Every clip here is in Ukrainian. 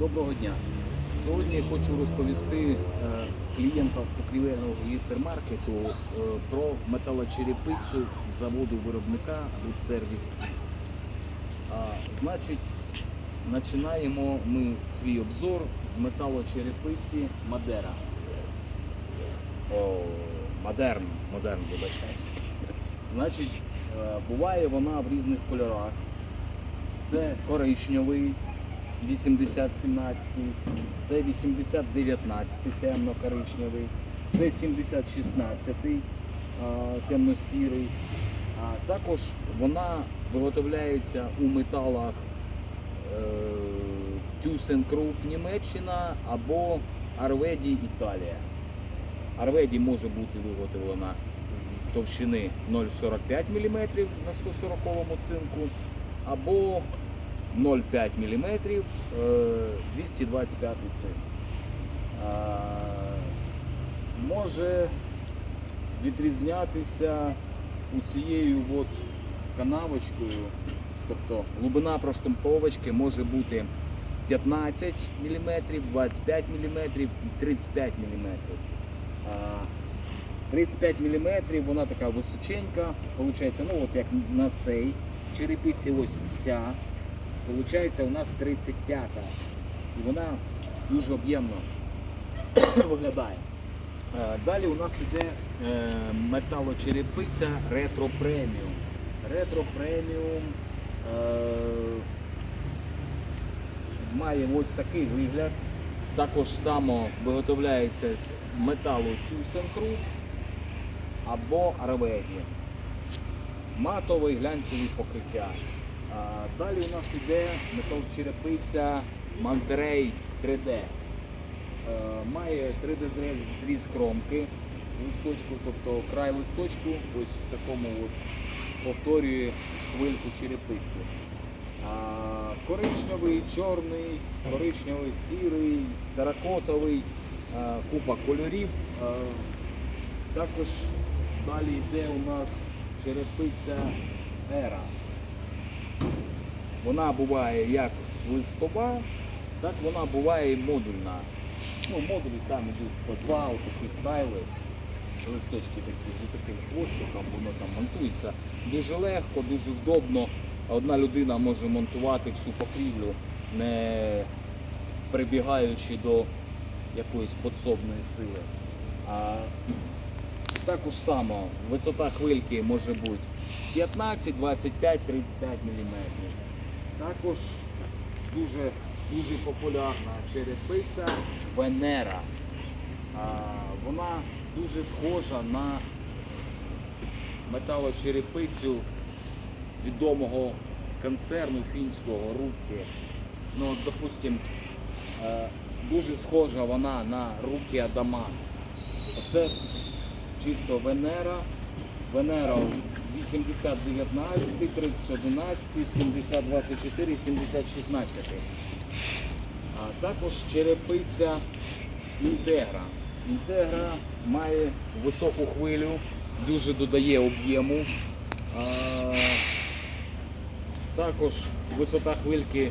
Доброго дня. Сьогодні я хочу розповісти е, клієнтам покрівельного гіпермаркету е, про металочерепицю з заводу виробника Сервіс. Значить, починаємо ми свій обзор з металочерепиці Мадера. О, модерн, модерн, вибачаюсь. Значить, е, буває вона в різних кольорах. Це коричневий 8017, це 8019 темно-коричневий, це 7016 темно-сірий. А також вона виготовляється у металах е, ThyssenKrupp Німеччина або Arvedi Італія. Арведі може бути виготовлена з товщини 0,45 мм на 140 цинку або 0,5 мм е, 225 цинк. Може відрізнятися у цією от канавочкою, тобто глибина проштамповочки може бути 15 мм, 25 мм і 35 мм. 35 мм, вона така височенька, Получається, ну от як на цей черепиці, ось ця, Получається у нас 35-та. і вона дуже об'ємно виглядає. Е, Далі у нас іде е, металочерепиця Ретро Преміум. Ретро Преміум має ось такий вигляд. Також само виготовляється з металу ThyssenKrupp або Arvedi. Матовий глянцеві покриття. Далі у нас іде металочерепиця Monterey 3D. Е, Має 3D зріз- кромки листочку, тобто край листочку ось в такому от повторює хвильку черепиці. Коричневий, чорний, коричневий, сірий, теракотовий, купа кольорів. Також далі йде у нас черепиця Ера. Вона буває як листова, так вона буває і модульна. Ну, модулі там йдуть по два, такі тайли, листочки такі з таким хвостиком, воно там монтується. Дуже легко, дуже вдобно. Одна людина може монтувати всю покрівлю, не прибігаючи до якоїсь подсобної сили. А також само висота хвильки може бути 15, 25, 35 мм. Також дуже, дуже популярна черепиця Венера. А, Вона дуже схожа на металочерепицю відомого концерну фінського руки. Ну, от, е, дуже схожа вона на руки Адаман. Оце чисто Венера. Венера 8019, 3011, 7024, 7016. А також черепиця Інтегра. Інтегра має високу хвилю, дуже додає об'єму. Також висота хвильки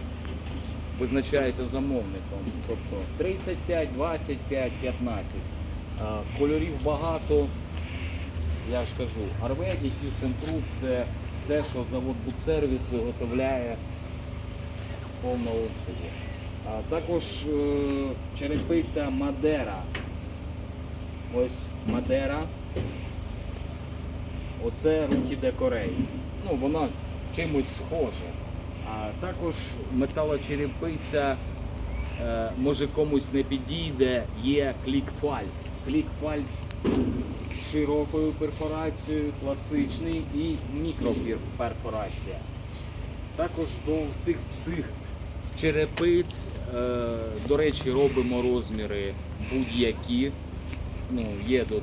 визначається замовником. Тобто 35, 25, 15. А, Кольорів багато. Я ж кажу, Арведі, ThyssenKrupp – це те, що завод Будсервіс виготовляє в повному обсязі. А також е, черепиця Мадера. Ось Мадера. Оце руки декорей. Ну, вона чимось схожа. А також металочерепиця, е, може комусь не підійде, є клікфальц. Клікфальц широкою перфорацією, класичний і мікроперфорація. Також до цих всіх черепиць, е, до речі, робимо розміри будь-які. Ну, є до,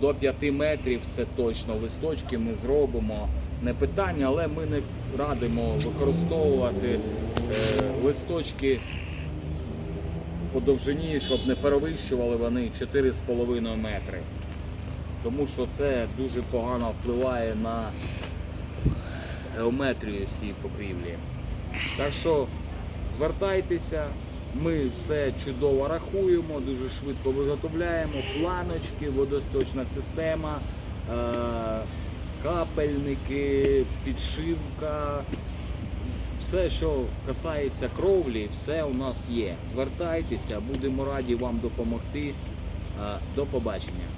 до 5 метрів, це точно листочки ми зробимо. Не питання, але ми не радимо використовувати е, листочки по довжині, щоб не перевищували вони 4,5 метри. Тому що це дуже погано впливає на геометрію всієї покрівлі. Так що звертайтеся, Ми все чудово рахуємо, дуже швидко виготовляємо планочки, водосточна система, е, капельники, підшивка. Все, що касається кровлі, все у нас є. Звертайтеся, будемо раді вам допомогти. Е, До побачення.